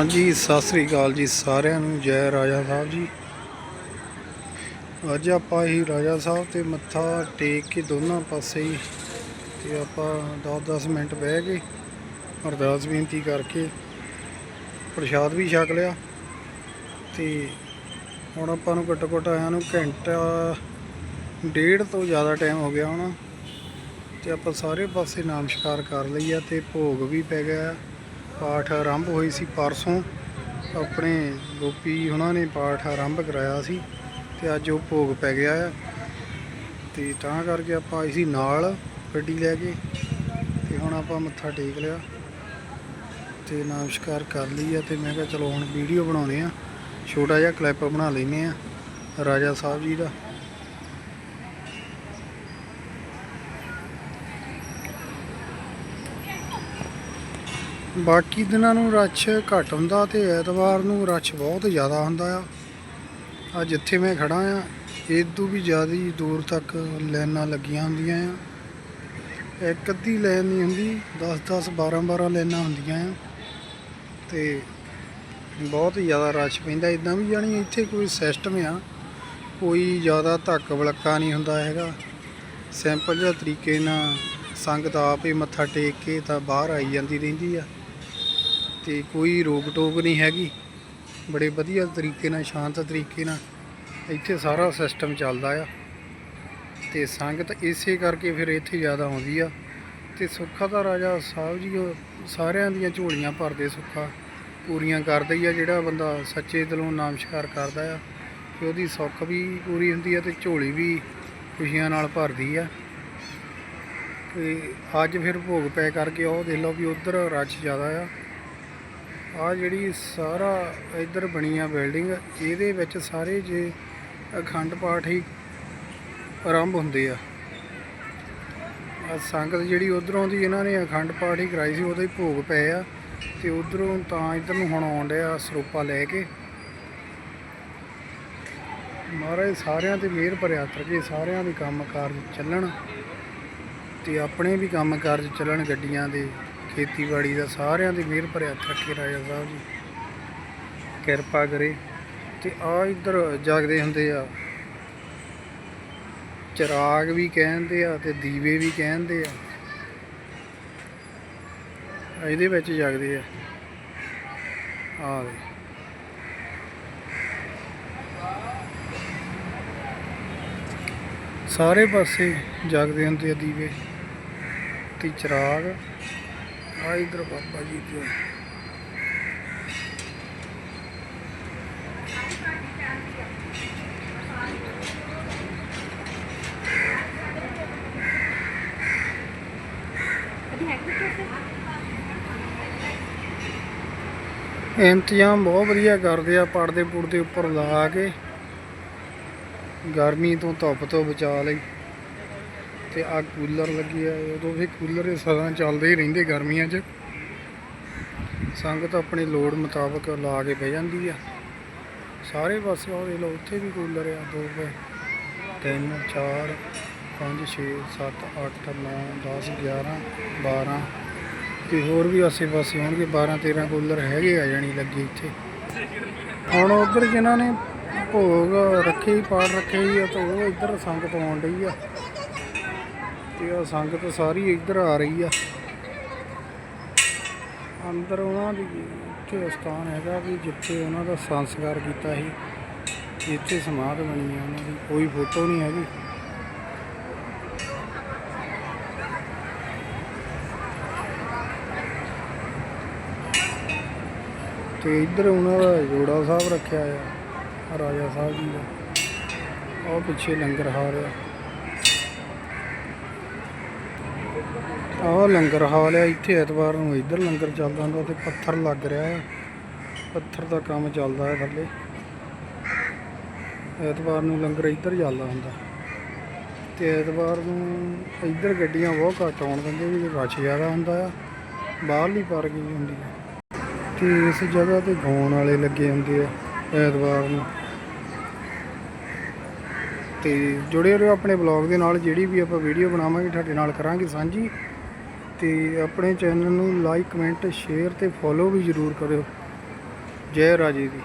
ਹਾਂਜੀ, ਸਤਿ ਸ੍ਰੀ ਅਕਾਲ ਜੀ ਸਾਰਿਆਂ ਨੂੰ, ਜੈ ਰਾਜਾ ਸਾਹਿਬ ਜੀ। ਅੱਜ ਆਪਾਂ ਹੀ ਰਾਜਾ ਸਾਹਿਬ ਤੇ ਮੱਥਾ ਟੇਕ ਕੇ ਦੋਨਾਂ ਪਾਸੇ ਹੀ ਤੇ ਆਪਾਂ 10-10 ਮਿੰਟ ਬਹਿ ਕੇ ਅਰਦਾਸ ਬੇਨਤੀ ਕਰਕੇ ਪ੍ਰਸ਼ਾਦ ਵੀ ਛਕ ਲਿਆ ਤੇ ਹੁਣ ਆਪਾਂ ਨੂੰ ਘੱਟੋ ਘੱਟ ਆਇਆਂ ਨੂੰ ਘੰਟਾ ਡੇਢ ਤੋਂ ਜ਼ਿਆਦਾ ਟਾਈਮ ਹੋ ਗਿਆ ਹੋਣਾ ਤੇ ਆਪਾਂ ਸਾਰੇ ਪਾਸੇ ਨਾਮਸ਼ਕਾਰ ਕਰ ਲਈ ਆ ਤੇ ਭੋਗ ਵੀ ਪੈ ਗਿਆ। ਪਾਠ ਆਰੰਭ ਹੋਈ ਸੀ ਪਰਸੋਂ। ਆਪਣੇ ਗੋਪੀ ਉਹਨਾਂ ਨੇ ਪਾਠ ਆਰੰਭ ਕਰਾਇਆ ਸੀ ਤੇ ਅੱਜ ਉਹ ਭੋਗ ਪੈ ਗਿਆ ਆ। ਤੇ ਤਾਂ ਕਰਕੇ ਆਪਾਂ ਆਈ ਸੀ ਨਾਲ ਗੱਡੀ ਲੈ ਕੇ ਤੇ ਹੁਣ ਆਪਾਂ ਮੱਥਾ ਟੇਕ ਲਿਆ ਤੇ ਨਮਸਕਾਰ ਕਰ ਲਈ ਆ ਤੇ ਮੈਂ ਕਿਹਾ ਚਲੋ ਹੁਣ ਵੀਡੀਓ ਬਣਾਉਣੇ ਆ। ਛੋਟਾ ਜਿਹਾ ਕਲਿੱਪ ਬਣਾ ਲੈਨੇ ਆ। ਰਾਜਾ ਸਾਹਿਬ ਜੀ ਦਾ। ਬਾਕੀ ਦਿਨਾਂ ਨੂੰ ਰਸ਼ ਘੱਟ ਹੁੰਦਾ ਤੇ ਐਤਵਾਰ ਨੂੰ ਰਸ਼ ਬਹੁਤ ਜ਼ਿਆਦਾ ਹੁੰਦਾ ਆ। ਆ ਜਿੱਥੇ ਮੈਂ ਖੜਾ ਆ। ਤੋਂ ਵੀ ਜ਼ਿਆਦਾ ਦੂਰ ਤੱਕ ਲਾਈਨਾਂ ਲੱਗੀਆਂ ਹੁੰਦੀਆਂ ਆ। ਇੱਕ ਅੱਧੀ ਲਾਈਨ ਨਹੀਂ ਹੁੰਦੀ 10 10 12 12 ਲਾਈਨਾਂ ਹੁੰਦੀਆਂ ਆ। ਤੇ ਬਹੁਤ ਜ਼ਿਆਦਾ ਰਸ਼ ਪੈਂਦਾ। ਇਦਾਂ ਵੀ ਜਾਣੀ ਇੱਥੇ ਕੋਈ ਸਿਸਟਮ ਆ, ਕੋਈ ਜ਼ਿਆਦਾ ਧੱਕ ਵਲੱਕਾ ਨਹੀਂ ਹੁੰਦਾ ਹੈਗਾ। ਸਿੰਪਲ ਜਿਹਾ ਤਰੀਕੇ ਨਾਲ ਸੰਗਤ ਆਪ ਹੀ ਮੱਥਾ ਟੇਕ ਕੇ ਤਾਂ ਬਾਹਰ ਆਈ ਜਾਂਦੀ ਰਹਿੰਦੀ ਆ। ਤੇ ਕੋਈ ਰੋਕ ਟੋਕ ਨਹੀਂ ਹੈਗੀ। ਬੜੇ ਵਧੀਆ ਤਰੀਕੇ ਨਾਲ, ਸ਼ਾਂਤ ਤਰੀਕੇ ਨਾਲ ਇੱਥੇ ਸਾਰਾ ਸਿਸਟਮ ਚੱਲਦਾ ਆ। ਤੇ ਸੰਗਤ ਇਸੇ ਕਰਕੇ ਫਿਰ ਇੱਥੇ ਜ਼ਿਆਦਾ ਆਉਂਦੀ ਆ। ਤੇ ਸੁੱਖਾ ਦਾ ਰਾਜਾ ਸਾਹਿਬ ਜੀ, ਉਹ ਸਾਰਿਆਂ ਦੀਆਂ ਝੋਲੀਆਂ ਭਰਦੇ ਸੁੱਖਾ। ਪੂਰੀਆਂ ਕਰਦਾ ਹੀ ਆ, ਜਿਹੜਾ ਬੰਦਾ ਸੱਚੇ ਦਿਲੋਂ ਨਾਮਸ਼ਕਾਰ ਕਰਦਾ ਆ। ਤੇ ਉਹਦੀ ਸੁੱਖ ਵੀ ਪੂਰੀ ਹੁੰਦੀ ਆ ਤੇ ਝੋਲੀ ਵੀ ਖੁਸ਼ੀਆਂ ਨਾਲ ਭਰਦੀ ਆ। ਤੇ ਅੱਜ ਫਿਰ ਭੋਗ ਪੈ ਕਰਕੇ ਉਹ ਦੇਖ ਲਓ ਵੀ ਉਧਰ ਰਸ਼ ਜ਼ਿਆਦਾ ਆ। ਆ ਜਿਹੜੀ ਸਾਰਾ ਇੱਧਰ ਬਣੀ ਆ ਬਿਲਡਿੰਗ, ਇਹਦੇ ਵਿੱਚ ਸਾਰੇ ਜੇ ਅਖੰਡ ਪਾਠ ਹੀ ਆਰੰਭ ਹੁੰਦੇ ਆ। ਆ ਸੰਗਤ ਜਿਹੜੀ ਉਧਰੋਂ ਦੀ ਇਹਨਾਂ ਨੇ ਅਖੰਡ ਪਾਠ ਹੀ ਕਰਾਈ ਸੀ, ਉਹਦਾ ਹੀ ਭੋਗ ਪਏ ਆ ਤੇ ਉਧਰੋਂ ਤਾਂ ਇੱਧਰ ਨੂੰ ਹੁਣ ਆਉਣ ਡਿਆ ਸਰੋਪਾ ਲੈ ਕੇ। ਮਹਾਰਾਜ, ਸਾਰਿਆਂ ਤੇ ਮਿਹਰ ਭਰਿਆ ਤਰਕੇ ਸਾਰਿਆਂ ਦੇ ਕੰਮ ਕਾਰਜ ਚੱਲਣ ਤੇ ਆਪਣੇ ਵੀ ਕੰਮ ਕਾਰਜ ਚੱਲਣ ਗੱਡੀਆਂ ਦੇ। ਖੇਤੀਬਾੜੀ ਦਾ ਸਾਰਿਆਂ ਦੀ ਮਿਹਰ ਭਰਿਆ ਰੱਖੇ ਰਾਜਾ ਸਾਹਿਬ ਜੀ। ਕਿਰਪਾ ਕਰੇ। ਤੇ ਆ ਇੱਧਰ ਜਾਗਦੇ ਹੁੰਦੇ ਆ। ਚਿਰਾਗ ਵੀ ਕਹਿੰਦੇ ਆ ਤੇ ਦੀਵੇ ਵੀ ਕਹਿੰਦੇ ਆ। ਇਹਦੇ ਵਿੱਚ ਜਾਗਦੇ ਆ। ਆ ਦੇ ਸਾਰੇ ਪਾਸੇ ਜਾਗਦੇ ਹੁੰਦੇ ਆ ਦੀਵੇ। ਤੇ ਚਿਰਾਗ ਆ ਬਾਬਾ ਜੀ ਦੀ ਇੰਤਜ਼ਾਮ ਬਹੁਤ ਵਧੀਆ ਕਰਦੇ ਆ ਪਰਦੇ ਪੁਰਦੇ ਉੱਪਰ ਲਾ ਕੇ। ਗਰਮੀ ਤੋਂ ਧੁੱਪ ਤੋਂ ਬਚਾ ਲਈ। ਤੇ ਆ ਕੂਲਰ ਲੱਗੀ ਆ, ਉਦੋਂ ਵੀ ਕੂਲਰ ਇਹ ਸਦਾ ਚੱਲਦੇ ਹੀ ਰਹਿੰਦੇ ਗਰਮੀਆਂ 'ਚ। ਸੰਗਤ ਆਪਣੀ ਲੋੜ ਮੁਤਾਬਕ ਲਾ ਕੇ ਬਹਿ ਜਾਂਦੀ ਆ। ਸਾਰੇ ਪਾਸੇ ਉਹ ਦੇਖ ਲਓ, ਉੱਥੇ ਵੀ ਕੂਲਰ ਆ, ਦੋ ਪਏ 3 4 5 6 7 8 9 10 11 12 ਤੇ ਹੋਰ ਵੀ ਆਸੇ ਪਾਸੇ ਹੋਣਗੇ 12 13 ਕੂਲਰ ਹੈਗੇ ਆ ਜਾਣੀ ਲੱਗੇ ਇੱਥੇ। ਹੁਣ ਉਧਰ ਜਿਨ੍ਹਾਂ ਨੇ ਭੋਗ ਰੱਖੇ ਹੀ ਪਾੜ ਰੱਖੇ ਹੀ ਆ, ਤਾਂ ਉਹ ਇੱਧਰ ਸੰਗਤ ਆਉਣ ਡਈ ਆ। ਤੇ ਆ ਸੰਗਤ ਸਾਰੀ ਇੱਧਰ ਆ ਰਹੀ ਆ। ਅੰਦਰ ਉਹਨਾਂ ਦੀ ਇੱਥੇ ਸਥਾਨ ਹੈਗਾ ਵੀ ਜਿੱਥੇ ਉਹਨਾਂ ਦਾ ਸੰਸਕਾਰ ਕੀਤਾ ਸੀ, ਇੱਥੇ ਸਮਾਧ ਬਣੀ ਆ ਉਹਨਾਂ ਦੀ, ਕੋਈ ਫੋਟੋ ਨਹੀਂ ਹੈਗੀ। ਤੇ ਇੱਧਰ ਉਹਨਾਂ ਦਾ ਜੋੜਾ ਸਾਹਿਬ ਰੱਖਿਆ ਆ, ਰਾਜਾ ਸਾਹਿਬ ਜੀ ਦਾ। ਉਹ ਪਿੱਛੇ ਲੰਗਰ ਹਾਲ ਆ। ਆਹ ਲੰਗਰ ਹਾਲ ਆ, ਇੱਥੇ ਐਤਵਾਰ ਨੂੰ ਇੱਧਰ ਲੰਗਰ ਚੱਲਦਾ ਹੁੰਦਾ ਤੇ ਪੱਥਰ ਲੱਗ ਰਿਹਾ ਆ। ਪੱਥਰ ਦਾ ਕੰਮ ਚੱਲਦਾ ਹੈ ਥੱਲੇ। ਐਤਵਾਰ ਨੂੰ ਲੰਗਰ ਇੱਧਰ ਚੱਲਦਾ ਹੁੰਦਾ। ਤੇ ਐਤਵਾਰ ਨੂੰ ਇੱਧਰ ਗੱਡੀਆਂ ਬਹੁਤ ਘੱਟ ਆਉਣ ਦਿੰਦੇ ਵੀ ਰਸ਼ ਜ਼ਿਆਦਾ ਹੁੰਦਾ ਆ, ਬਾਹਰਲੀ ਪਾਰਕਿੰਗ ਹੁੰਦੀ ਹੈ ਤੇ ਇਸ ਜਗ੍ਹਾ ਤੇ ਗਾਉਣ ਵਾਲੇ ਲੱਗੇ ਹੁੰਦੇ ਆ ਐਤਵਾਰ ਨੂੰ। ਤੇ ਜੁੜੇ ਰਹੋ ਆਪਣੇ ਬਲੌਗ ਦੇ ਨਾਲ, ਜਿਹੜੀ ਵੀ ਆਪਾਂ ਵੀਡੀਓ ਬਣਾਵਾਂਗੇ ਤੁਹਾਡੇ ਨਾਲ ਕਰਾਂਗੇ ਸਾਂਝੀ। ਤੇ ਆਪਣੇ ਚੈਨਲ ਨੂੰ ਲਾਈਕ, ਕਮੈਂਟ, ਸ਼ੇਅਰ ਤੇ ਫੋਲੋ ਵੀ ਜ਼ਰੂਰ ਕਰਿਓ। ਜੈ ਰਾਜੇ ਦੀ।